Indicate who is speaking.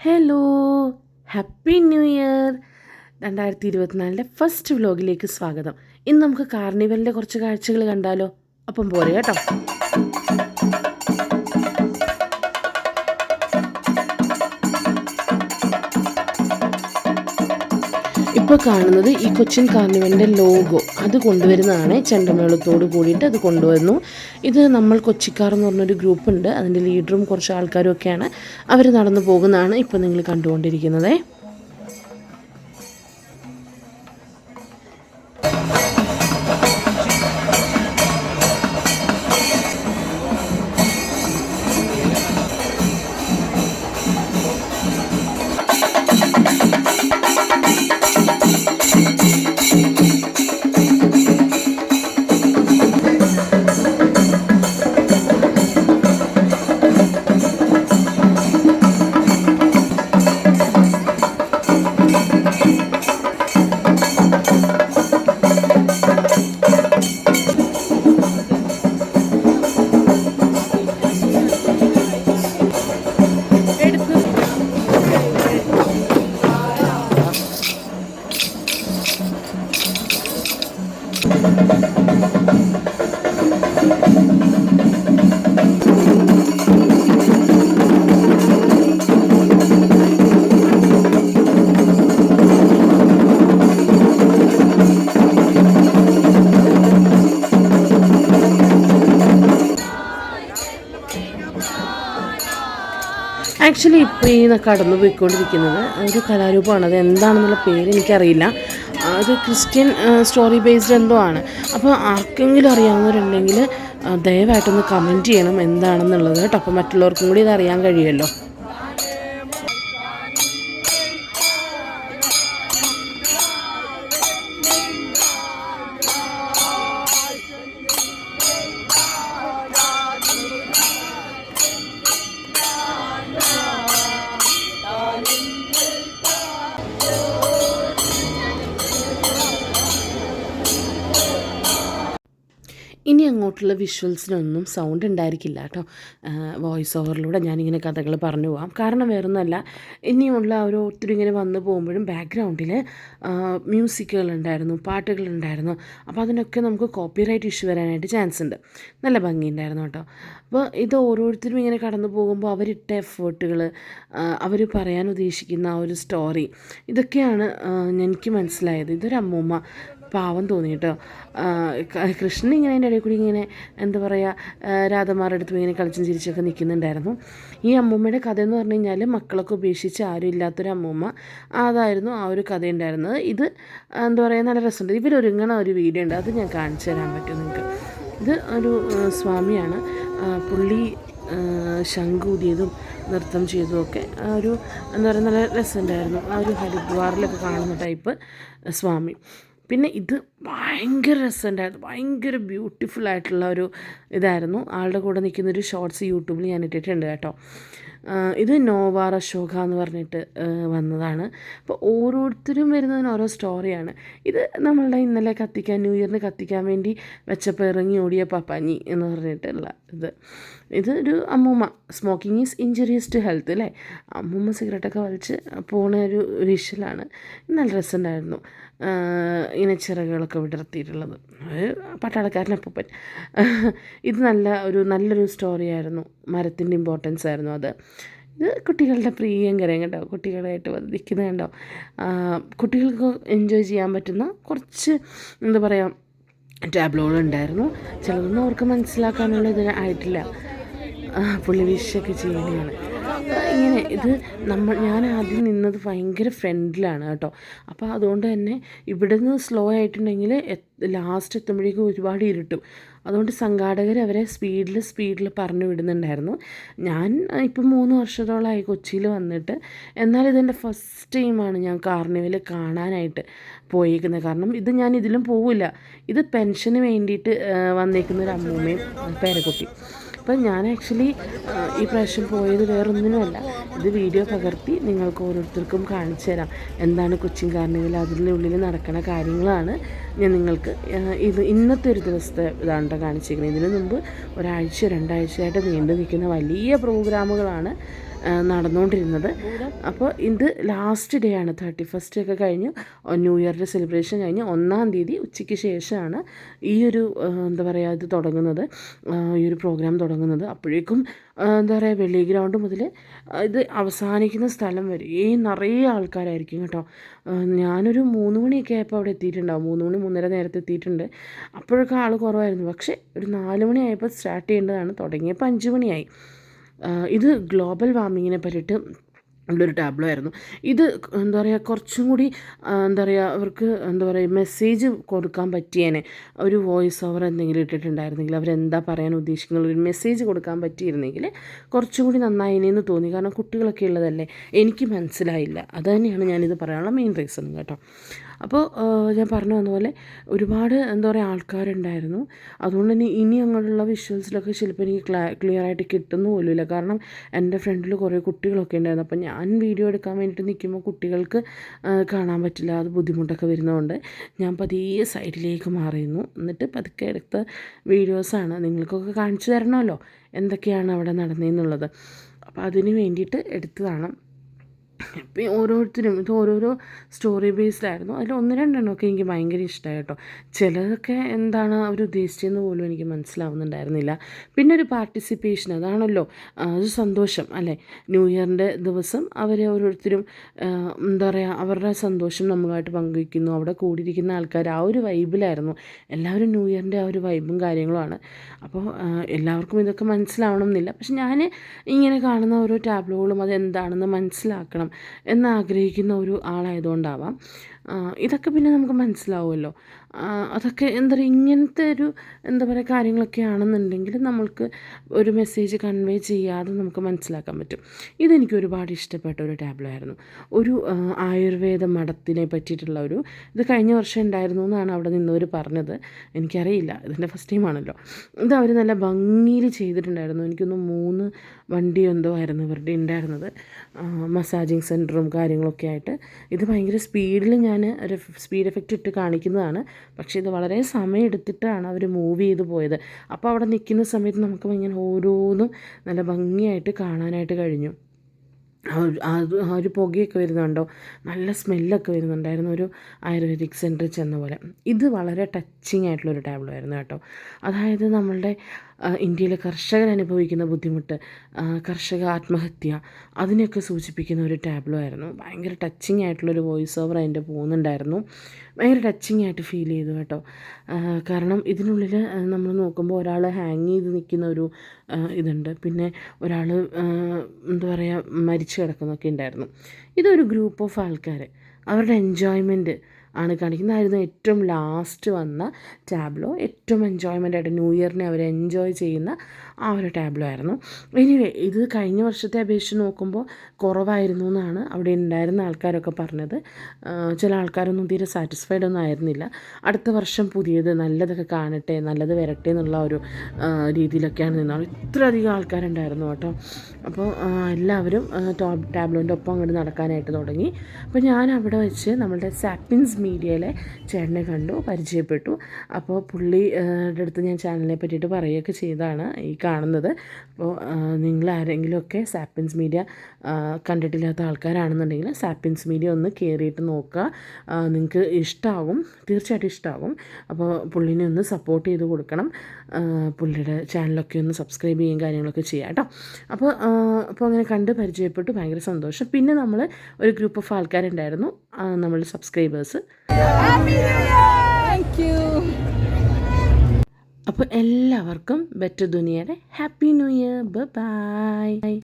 Speaker 1: Hello happy new year രണ്ടായിരത്തി ഇരുപത്തിനാലിന്റെ first വ്ലോഗിലേക്ക് സ്വാഗതം. ഇന്ന് നമുക്ക് കാർണിവലിന്റെ കുറച്ച് കാഴ്ചകൾ കണ്ടാലോ? അപ്പം പോരെ കേട്ടോ. ഇപ്പോൾ കാണുന്നത് ഈ കൊച്ചിൻ കാർണിവലിന്റെ ലോഗോ. അത് കൊണ്ടുവരുന്നതാണ് ചെണ്ടമേളത്തോട് കൂടിയിട്ട് അത് കൊണ്ടുവന്നു. ഇത് നമ്മൾ കൊച്ചിക്കാർ എന്ന് പറഞ്ഞൊരു ഗ്രൂപ്പുണ്ട് അതിന്റെ ലീഡറും കുറച്ച് ആൾക്കാരും ഒക്കെയാണ്. അവർ നടന്നു പോകുന്നതാണ് ഇപ്പോൾ നിങ്ങൾ കണ്ടുകൊണ്ടിരിക്കുന്നത്. ആക്ച്വലി ഇപ്പോൾ ഈ കടന്നു പോയിക്കൊണ്ടിരിക്കുന്നത് ഒരു കലാരൂപമാണ്. അത് എന്താണെന്നുള്ള പേര് എനിക്കറിയില്ല. അത് ക്രിസ്ത്യൻ സ്റ്റോറി ബേസ്ഡ് എന്തോ ആണ്. അപ്പോൾ ആർക്കെങ്കിലും അറിയാവുന്നവരുണ്ടെങ്കിൽ ദയവായിട്ടൊന്ന് കമന്റ് ചെയ്യണം എന്താണെന്നുള്ളത് കേട്ടോ. അപ്പോൾ മറ്റുള്ളവർക്കും കൂടി ഇത് അറിയാൻ കഴിയുമല്ലോ. അങ്ങോട്ടുള്ള വിഷ്വൽസിനൊന്നും സൗണ്ട് ഉണ്ടായിരിക്കില്ല കേട്ടോ വോയിസ് ഓവറിലൂടെ ഞാനിങ്ങനെ കഥകൾ പറഞ്ഞു പോകാം കാരണം വേറൊന്നല്ല ഇനിയുള്ള ഒരു ഒത്തിരി ഇങ്ങനെ വന്നു പോകുമ്പോഴും ബാക്ക്ഗ്രൗണ്ടിൽ പാട്ടുകൾ ഉണ്ടായിരുന്നു. അപ്പോൾ അതിനൊക്കെ നമുക്ക് കോപ്പിറൈറ്റ് ഇഷ്യൂ വരാനായിട്ട് ചാൻസ് ഉണ്ട്. നല്ല ഭംഗിയുണ്ടായിരുന്നു കേട്ടോ അപ്പോൾ ഇത് ഓരോരുത്തരും ഇങ്ങനെ കടന്നു പോകുമ്പോൾ അവരിട്ട എഫേർട്ടുകൾ അവർ പറയാൻ ഉദ്ദേശിക്കുന്ന ആ ഒരു സ്റ്റോറി ഇതൊക്കെയാണ് എനിക്ക് മനസ്സിലായത്. ഇതൊരു അമ്മൂമ്മ പാവം തോന്നി കേട്ടോ. കൃഷ്ണൻ ഇങ്ങനെ അതിന്റെ ഇടയിൽ കൂടി ഇങ്ങനെ എന്താ പറയുക രാധമാരുടെ അടുത്ത് ഇങ്ങനെ കളിച്ചും ചിരിച്ചൊക്കെ നിൽക്കുന്നുണ്ടായിരുന്നു. ഈ അമ്മൂമ്മയുടെ കഥ എന്ന് പറഞ്ഞു കഴിഞ്ഞാൽ മക്കളൊക്കെ ഉപേക്ഷിച്ച് ആരും ഇല്ലാത്തൊരു അമ്മൂമ്മ അതായിരുന്നു ആ ഒരു കഥ ഉണ്ടായിരുന്നത് ഇത് എന്താ പറയുക നല്ല രസമുണ്ട്. ഇവരൊരുങ്ങണ ഒരു വീഡിയോ ഉണ്ട്. അത് ഞാൻ കാണിച്ചു തരാൻ പറ്റും നിങ്ങൾക്ക്? ഇത് ഒരു സ്വാമിയാണ്. പുള്ളി ശംഖൂതിയതും നൃത്തം ചെയ്തതുമൊക്കെ ആ ഒരു എന്താ പറയുക നല്ല രസമുണ്ടായിരുന്നു. ആ ഒരു ഹരിദ്വാറിലൊക്കെ കാണുന്ന ടൈപ്പ് സ്വാമി. പിന്നെ ഇത് ഭയങ്കര രസമുണ്ടായിരുന്നു. ഭയങ്കര ബ്യൂട്ടിഫുൾ ആയിട്ടുള്ള ഒരു ഇതായിരുന്നു. ആളുടെ കൂടെ നിൽക്കുന്ന ഒരു ഷോർട്സ് യൂട്യൂബിൽ ഞാൻ ഇട്ടിട്ടുണ്ട് കേട്ടോ. ഇത് നോവാർ അശോക എന്ന് പറഞ്ഞിട്ട് വന്നതാണ്. അപ്പോൾ ഓരോരുത്തരും വരുന്നതിന് ഓരോ സ്റ്റോറിയാണ് ഇത് നമ്മളുടെ ഇന്നലെ കത്തിക്കാൻ ന്യൂ ഇയറിന് കത്തിക്കാൻ വേണ്ടി വെച്ചപ്പോൾ ഇറങ്ങി ഓടിയ പപ്പാഞ്ഞി എന്ന് പറഞ്ഞിട്ടുള്ള ഇത്. ഇത് ഒരു അമ്മൂമ്മ. Smoking is injurious to health അല്ലേ അമ്മൂമ്മ സിഗരറ്റൊക്കെ വലിച്ച് പോണ ഒരു വിഷലാണ് നല്ല രസമുണ്ടായിരുന്നു. ഇങ്ങനെ ചിറകുകളൊക്കെ വിടർത്തിയിട്ടുള്ളത്. ഒരു പട്ടാളക്കാരനപ്പൂപ്പൻ ഇത് നല്ല ഒരു നല്ലൊരു സ്റ്റോറി ആയിരുന്നു. മരത്തിന്റെ ഇമ്പോർട്ടൻസ് ആയിരുന്നു അത്. ഇത് കുട്ടികളുടെ പ്രിയങ്കരം കേട്ടോ. കുട്ടികളായിട്ട് വധിക്കുന്നത് കണ്ടോ? കുട്ടികൾക്ക് എൻജോയ് ചെയ്യാൻ പറ്റുന്ന കുറച്ച് എന്താ പറയുക ടാബ്ലോകൾ ഉണ്ടായിരുന്നു. ചിലതൊന്നും അവർക്ക് മനസ്സിലാക്കാനുള്ള ഇതിന് ആയിട്ടില്ല പുള്ളി വിഷൊക്കെ അപ്പോൾ ഇങ്ങനെ ഇത് നമ്മൾ ഞാൻ ആദ്യം നിന്നത് ഭയങ്കര ഫ്രണ്ടിലാണ് കേട്ടോ. അപ്പോൾ അതുകൊണ്ട് തന്നെ ഇവിടെ നിന്ന് സ്ലോ ആയിട്ടുണ്ടെങ്കിൽ ലാസ്റ്റ് എത്തുമ്പോഴേക്കും ഒരുപാട് ഇരുട്ടും. അതുകൊണ്ട് സംഘാടകർ അവരെ സ്പീഡിൽ സ്പീഡിൽ പറഞ്ഞു വിടുന്നുണ്ടായിരുന്നു. ഞാൻ ഇപ്പം മൂന്ന് വർഷത്തോളമായി കൊച്ചിയിൽ വന്നിട്ട്. എന്നാൽ ഇതെന്റെ ഫസ്റ്റ് ടൈമാണ് ഞാൻ കാർണിവൽ കാണാനായിട്ട് പോയേക്കുന്നത്. കാരണം ഇത് ഞാൻ ഇതിലും പോവില്ല. ഇത് പെൻഷന് വേണ്ടിയിട്ട് വന്നേക്കുന്ന ഒരു അമ്മൂമ്മയും പേരക്കുട്ടി. അപ്പം ഞാൻ ആക്ച്വലി ഈ പ്രാവശ്യം പോയത് വേറൊന്നിനുമല്ല. ഇത് വീഡിയോ പകർത്തി നിങ്ങൾക്ക് ഓരോരുത്തർക്കും കാണിച്ചു തരാം. എന്താണ് കൊച്ചിൻ കാർണിവൽ അതിനുള്ളിൽ നടക്കുന്ന കാര്യങ്ങളാണ് ഞാൻ നിങ്ങൾക്ക് ഇത് ഇന്നത്തെ ഒരു ദിവസത്തെ ഇതാണ് കാണിച്ചിരിക്കുന്നത്. ഇതിനു മുമ്പ് ഒരാഴ്ച രണ്ടാഴ്ചയായിട്ട് നീണ്ടു നിൽക്കുന്ന വലിയ പ്രോഗ്രാമുകളാണ് നടന്നുകൊണ്ടിരുന്നത്. അപ്പോൾ ഇത് ലാസ്റ്റ് ഡേ ആണ്. തേർട്ടി ഫസ്റ്റ് ഒക്കെ കഴിഞ്ഞ്. ന്യൂ ഇയറിന്റെ സെലിബ്രേഷൻ കഴിഞ്ഞ്. ഒന്നാം തീയതി ഉച്ചയ്ക്ക് ശേഷമാണ് ഈ ഒരു എന്താ പറയുക ഇത് തുടങ്ങുന്നത്. ഈ ഒരു പ്രോഗ്രാം തുടങ്ങുന്നത്. അപ്പോഴേക്കും എന്താ പറയുക വെള്ളി ഗ്രൗണ്ട് മുതൽ ഇത് അവസാനിക്കുന്ന സ്ഥലം വരെ ഈ നിറയെ ആൾക്കാരായിരിക്കും കേട്ടോ. ഞാനൊരു മൂന്ന് മണിയൊക്കെ ആയപ്പോൾ അവിടെ എത്തിയിട്ടുണ്ടാവും. മൂന്ന് മണി മൂന്നര നേരത്തെ എത്തിയിട്ടുണ്ട്. അപ്പോഴൊക്കെ ആൾ കുറവായിരുന്നു. പക്ഷേ ഒരു നാല് മണിയായപ്പോൾ സ്റ്റാർട്ട് ചെയ്യേണ്ടതാണ്. തുടങ്ങിയപ്പോൾ അഞ്ച് മണിയായി. ഇത് ഗ്ലോബൽ വാർമിങ്ങിനെ പറ്റിയിട്ട് ഉള്ളൊരു ടാബ്ലോ ആയിരുന്നു ഇത് എന്താ പറയുക കുറച്ചും കൂടി എന്താ പറയുക അവർക്ക് എന്താ പറയുക മെസ്സേജ് കൊടുക്കാൻ പറ്റിയേനെ. ഒരു വോയിസ് ഓവർ എന്തെങ്കിലും ഇട്ടിട്ടുണ്ടായിരുന്നെങ്കിൽ അവരെന്താ പറയാൻ ഉദ്ദേശിക്കുന്നത്? ഒരു മെസ്സേജ് കൊടുക്കാൻ പറ്റിയിരുന്നെങ്കിൽ കുറച്ചും കൂടി നന്നായിനെന്ന് തോന്നി. കാരണം കുട്ടികളൊക്കെ ഉള്ളതല്ലേ? എനിക്ക് മനസ്സിലായില്ല. അത് തന്നെയാണ് ഞാനിത് പറയാനുള്ള മെയിൻ റീസൺ കേട്ടോ. അപ്പോൾ ഞാൻ പറഞ്ഞു വന്നതുപോലെ ഒരുപാട് എന്താ പറയുക ആൾക്കാരുണ്ടായിരുന്നു. അതുകൊണ്ട് തന്നെ ഇനി അങ്ങോട്ടുള്ള വിഷ്വൽസിലൊക്കെ ചിലപ്പോൾ എനിക്ക് ക്ലാ ക്ലിയർ ആയിട്ട് കിട്ടുന്നു പോലുമില്ല കാരണം എന്റെ ഫ്രണ്ടിൽ കുറേ കുട്ടികളൊക്കെ ഉണ്ടായിരുന്നു. അപ്പോൾ ഞാൻ വീഡിയോ എടുക്കാൻ വേണ്ടിയിട്ട് നിൽക്കുമ്പോൾ കുട്ടികൾക്ക് കാണാൻ പറ്റില്ല. അത് ബുദ്ധിമുട്ടൊക്കെ വരുന്നതുകൊണ്ട് ഞാൻ പതിയെ സൈഡിലേക്ക് മാറിയിരുന്നു. എന്നിട്ട് പതുക്കെ എടുത്ത വീഡിയോസാണ് നിങ്ങൾക്കൊക്കെ കാണിച്ചു തരണമല്ലോ. എന്തൊക്കെയാണ് അവിടെ നടന്നതെന്നുള്ളത്. അപ്പോൾ അതിന് വേണ്ടിയിട്ട് എടുത്തതാണ്. ഇപ്പം ഓരോരുത്തരും ഇത് ഓരോരോ സ്റ്റോറി ബേസ്ഡായിരുന്നു അതിൽ ഒന്ന് രണ്ടെണ്ണമൊക്കെ എനിക്ക് ഭയങ്കര ഇഷ്ടമായി കേട്ടോ. ചിലതൊക്കെ എന്താണ് അവർ ഉദ്ദേശിച്ചതെന്ന് പോലും എനിക്ക് മനസ്സിലാവുന്നുണ്ടായിരുന്നില്ല. പിന്നെ ഒരു പാർട്ടിസിപ്പേഷൻ അതാണല്ലോ ഒരു സന്തോഷം അല്ലേ? ന്യൂ ഇയറിന്റെ ദിവസം അവർ ഓരോരുത്തരും എന്താ പറയുക അവരുടെ സന്തോഷം നമ്മളുമായിട്ട് പങ്കുവയ്ക്കുന്നു. അവിടെ കൂടിയിരിക്കുന്ന ആൾക്കാർ ആ ഒരു വൈബിലായിരുന്നു എല്ലാവരും ന്യൂ ഇയറിന്റെ ആ ഒരു വൈബും കാര്യങ്ങളുമാണ്. അപ്പോൾ എല്ലാവർക്കും ഇതൊക്കെ മനസ്സിലാവണം എന്നില്ല. പക്ഷെ ഞാൻ ഇങ്ങനെ കാണുന്ന ഓരോ ടാബ്ലോകളും അത് എന്താണെന്ന് മനസ്സിലാക്കണം. എന്ന് ആഗ്രഹിക്കുന്ന ഒരു ആളായതുകൊണ്ടാവാം. ഇതൊക്കെ പിന്നെ നമുക്ക് മനസ്സിലാവുമല്ലോ. അതൊക്കെ എന്താ പറയുക ഇങ്ങനത്തെ ഒരു എന്താ പറയുക കാര്യങ്ങളൊക്കെ ആണെന്നുണ്ടെങ്കിൽ നമ്മൾക്ക് ഒരു മെസ്സേജ് കൺവേ ചെയ്യാതെ നമുക്ക് മനസ്സിലാക്കാൻ പറ്റും. ഇതെനിക്ക് ഒരുപാട് ഇഷ്ടപ്പെട്ട ഒരു ടാബ്ലോ ആയിരുന്നു. ഒരു ആയുർവേദ മഠത്തിനെ പറ്റിയിട്ടുള്ള ഒരു ഇത് കഴിഞ്ഞ വർഷം ഉണ്ടായിരുന്നു എന്നാണ് അവിടെ നിന്നവർ പറഞ്ഞത്. എനിക്കറിയില്ല ഇതിന്റെ ഫസ്റ്റ് ടൈമാണല്ലോ ഇത് അവർ നല്ല ഭംഗിയിൽ ചെയ്തിട്ടുണ്ടായിരുന്നു. എനിക്കൊന്ന് മൂന്ന് വണ്ടി എന്തോ ആയിരുന്നു ഇവരുടെ ഉണ്ടായിരുന്നത്. മസാജിങ് സെന്ററും കാര്യങ്ങളൊക്കെ ആയിട്ട്. ഇത് ഭയങ്കര സ്പീഡിൽ ഞാൻ ഒരു സ്പീഡ് എഫക്റ്റ് ഇട്ട് കാണിക്കുന്നതാണ്. പക്ഷേ ഇത് വളരെ സമയം എടുത്തിട്ടാണ് അവർ മൂവ് ചെയ്ത് പോയത്. അപ്പോൾ അവിടെ നിൽക്കുന്ന സമയത്ത് നമുക്ക് ഇങ്ങനെ ഓരോന്നും നല്ല ഭംഗിയായിട്ട് കാണാനായിട്ട് കഴിഞ്ഞു. അത് ആ ഒരു പുകയൊക്കെ വരുന്നുണ്ടോ? നല്ല സ്മെല്ലൊക്കെ വരുന്നുണ്ടായിരുന്നു ഒരു ആയുർവേദിക് സെന്ററിൽ ചെന്ന പോലെ. ഇത് വളരെ ടച്ചിങ് ആയിട്ടുള്ളൊരു ടാബ്ലോ ആയിരുന്നു കേട്ടോ. അതായത് നമ്മളുടെ ഇന്ത്യയിലെ കർഷകർ അനുഭവിക്കുന്ന ബുദ്ധിമുട്ട് കർഷക ആത്മഹത്യ അതിനെയൊക്കെ സൂചിപ്പിക്കുന്ന ഒരു ടാബ്ലോ ആയിരുന്നു ഭയങ്കര ടച്ചിങ് ആയിട്ടുള്ളൊരു വോയിസ് ഓവർ അതിന്റെ പോകുന്നുണ്ടായിരുന്നു. ഭയങ്കര ടച്ചിങ് ആയിട്ട് ഫീൽ ചെയ്തു കേട്ടോ. കാരണം ഇതിനുള്ളിൽ നമ്മൾ നോക്കുമ്പോൾ ഒരാൾ ഹാങ് ചെയ്ത് നിൽക്കുന്ന ഒരു ഇതുണ്ട്. പിന്നെ ഒരാൾ എന്താ പറയുക മരിച്ചു കിടക്കുന്നൊക്കെ ഉണ്ടായിരുന്നു. ഇതൊരു ഗ്രൂപ്പ് ഓഫ് ആൾക്കാർ അവരുടെ എൻജോയ്മെന്റ് ആണ് കാണിക്കുന്നതായിരുന്നു ഏറ്റവും ലാസ്റ്റ് വന്ന ടാബ്ലോ ഏറ്റവും എൻജോയ്മെന്റ് ആയിട്ട് ന്യൂ ഇയറിനെ അവർ എൻജോയ് ചെയ്യുന്ന ആ ഒരു ടാബ്ലോ ആയിരുന്നു എനിവേ ഇത് കഴിഞ്ഞ വർഷത്തെ അപേക്ഷിച്ച് നോക്കുമ്പോൾ കുറവായിരുന്നു എന്നാണ് അവിടെ ഉണ്ടായിരുന്ന ആൾക്കാരൊക്കെ പറഞ്ഞത്. ചില ആൾക്കാരൊന്നും തീരെ സാറ്റിസ്ഫൈഡ് ഒന്നും ആയിരുന്നില്ല. അടുത്ത വർഷം പുതിയത് നല്ലതൊക്കെ കാണട്ടെ നല്ലത് വരട്ടെ എന്നുള്ള ഒരു രീതിയിലൊക്കെയാണ് നിന്നത്. ഇത്രയധികം ആൾക്കാരുണ്ടായിരുന്നു കേട്ടോ. അപ്പോൾ എല്ലാവരും ടോപ്പ് ടാബ്ലോന്റെ ഒപ്പം അങ്ങോട്ട് നടക്കാനായിട്ട് തുടങ്ങി. അപ്പോൾ ഞാൻ അവിടെ വെച്ച് നമ്മളുടെ സാപ്പിൻസ് മീഡിയയിലെ ചേട്ടനെ കണ്ടു പരിചയപ്പെട്ടു. അപ്പോൾ പുള്ളിയുടെ അടുത്ത് ഞാൻ ചാനലിനെ പറ്റിയിട്ട് പറയുകയൊക്കെ ചെയ്താണ്. ഈ കാണുന്നത്. അപ്പോൾ നിങ്ങൾ ആരെങ്കിലുമൊക്കെ സാപ്പിൻസ് മീഡിയ കണ്ടിട്ടില്ലാത്ത ആൾക്കാരാണെന്നുണ്ടെങ്കിൽ സാപ്പിൻസ് മീഡിയ ഒന്ന് കയറിയിട്ട് നോക്കുക. നിങ്ങൾക്ക് ഇഷ്ടമാകും തീർച്ചയായിട്ടും ഇഷ്ടമാകും അപ്പോൾ പുള്ളിനെ ഒന്ന് സപ്പോർട്ട് ചെയ്ത് കൊടുക്കണം. പുള്ളിയുടെ ചാനലൊക്കെ ഒന്ന് സബ്സ്ക്രൈബ് ചെയ്യുകയും കാര്യങ്ങളൊക്കെ ചെയ്യാം കേട്ടോ. അപ്പോൾ അപ്പോൾ അങ്ങനെ കണ്ട് പരിചയപ്പെട്ടു ഭയങ്കര സന്തോഷം. പിന്നെ നമ്മൾ ഒരു ഗ്രൂപ്പ് ഓഫ് ആൾക്കാരുണ്ടായിരുന്നു നമ്മൾ സബ്സ്ക്രൈബേഴ്സ്.
Speaker 2: Thank you.
Speaker 1: അപ്പോൾ എല്ലാവർക്കും ബെറ്റർ ദുനിയയുടെ ഹാപ്പി ന്യൂ ഇയർ. ബൈ